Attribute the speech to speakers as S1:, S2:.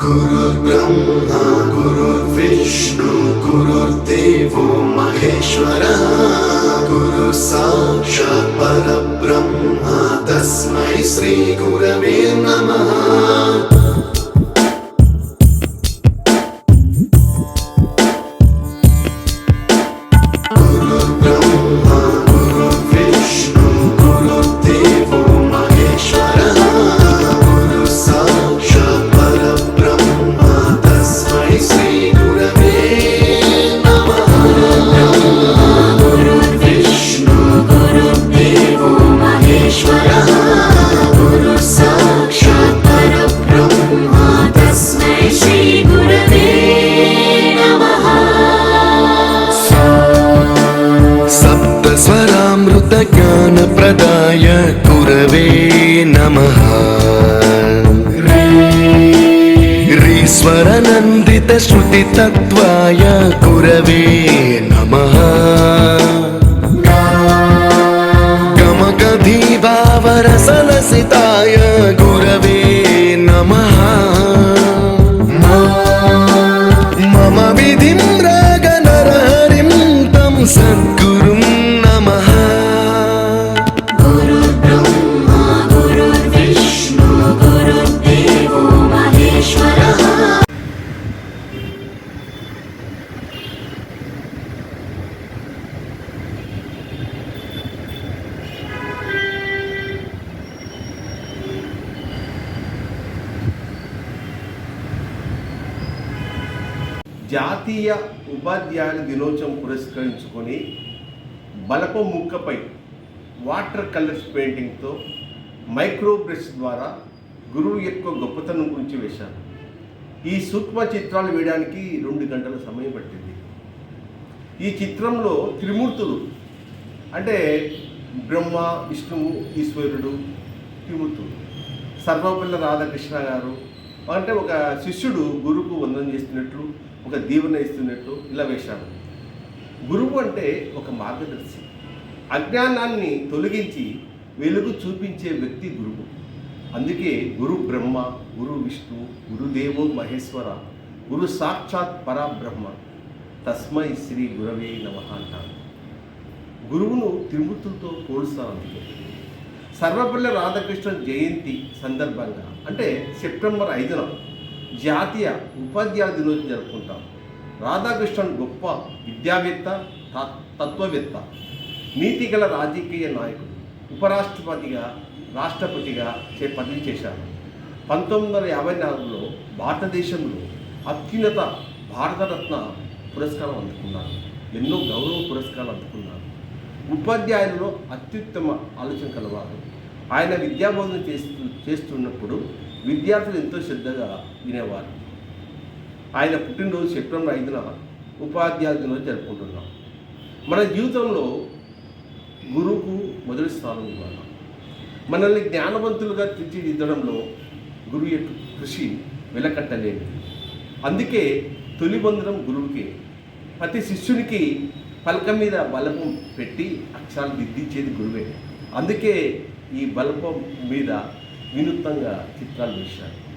S1: घुरुर्ब्रह्मा गुरुर्विष्णु घुरुर्देवो महेश्वर साक्षात् परब्रह्मा तस्मै श्रीगुरवे
S2: ज्ञानप्रदाय कुरवे नमः ह्रीश्वरनन्दितश्रुतितत्त्वाय कुरवे नमः गमगधीभावरसलसिताय गुरवे नमः मम विधिम्
S3: జాతీయ ఉపాధ్యాయుల దినోత్సవం పురస్కరించుకొని బలప ముక్కపై వాటర్ కలర్స్ పెయింటింగ్తో మైక్రో బ్రష్ ద్వారా గురువు యొక్క గొప్పతనం గురించి వేశాను ఈ సూక్ష్మ చిత్రాలు వేయడానికి రెండు గంటల సమయం పట్టింది ఈ చిత్రంలో త్రిమూర్తులు అంటే బ్రహ్మ విష్ణువు ఈశ్వరుడు త్రిమూర్తులు సర్వపల్లి రాధాకృష్ణ గారు అంటే ఒక శిష్యుడు గురువుకు వందనం చేస్తున్నట్లు ఒక దీవెన ఇస్తున్నట్టు ఇలా వేశాడు గురువు అంటే ఒక మార్గదర్శి అజ్ఞానాన్ని తొలగించి వెలుగు చూపించే వ్యక్తి గురువు అందుకే గురు బ్రహ్మ గురు విష్ణు గురుదేవో మహేశ్వర గురు సాక్షాత్ పరబ్రహ్మ తస్మై శ్రీ గురవే నమ అంటారు గురువును త్రిమూర్తులతో పోలుస్తాను సర్వపల్లి రాధాకృష్ణ జయంతి సందర్భంగా అంటే సెప్టెంబర్ ఐదున జాతీయ ఉపాధ్యాయ దినోత్సవం జరుపుకుంటాం రాధాకృష్ణన్ గొప్ప విద్యావేత్త తత్వవేత్త నీతిగల రాజకీయ నాయకుడు ఉపరాష్ట్రపతిగా రాష్ట్రపతిగా చే పదవి చేశారు పంతొమ్మిది వందల యాభై నాలుగులో భారతదేశంలో అత్యున్నత భారతరత్న పురస్కారం అందుకున్నారు ఎన్నో గౌరవ పురస్కారాలు అందుకున్నారు ఉపాధ్యాయులలో అత్యుత్తమ ఆలోచన కలవారు ఆయన విద్యాబోధన చేస్తూ చేస్తున్నప్పుడు విద్యార్థులు ఎంతో శ్రద్ధగా వినేవారు ఆయన పుట్టినరోజు సెప్టెంబర్ ఐదున ఉపాధ్యాయ దినోత్సవం జరుపుకుంటున్నాం మన జీవితంలో గురువుకు మొదటి స్థానం ఇవ్వాలి మనల్ని జ్ఞానవంతులుగా తీర్చిదిద్దడంలో గురువు యొక్క కృషి వెలకట్టలేదు అందుకే తొలి బంధనం గురువుకి ప్రతి శిష్యునికి పలక మీద బలపం పెట్టి అక్షరాలు దిద్దించేది గురువే అందుకే ఈ బలపం మీద వినూత్నంగా చిత్రాలు వేశారు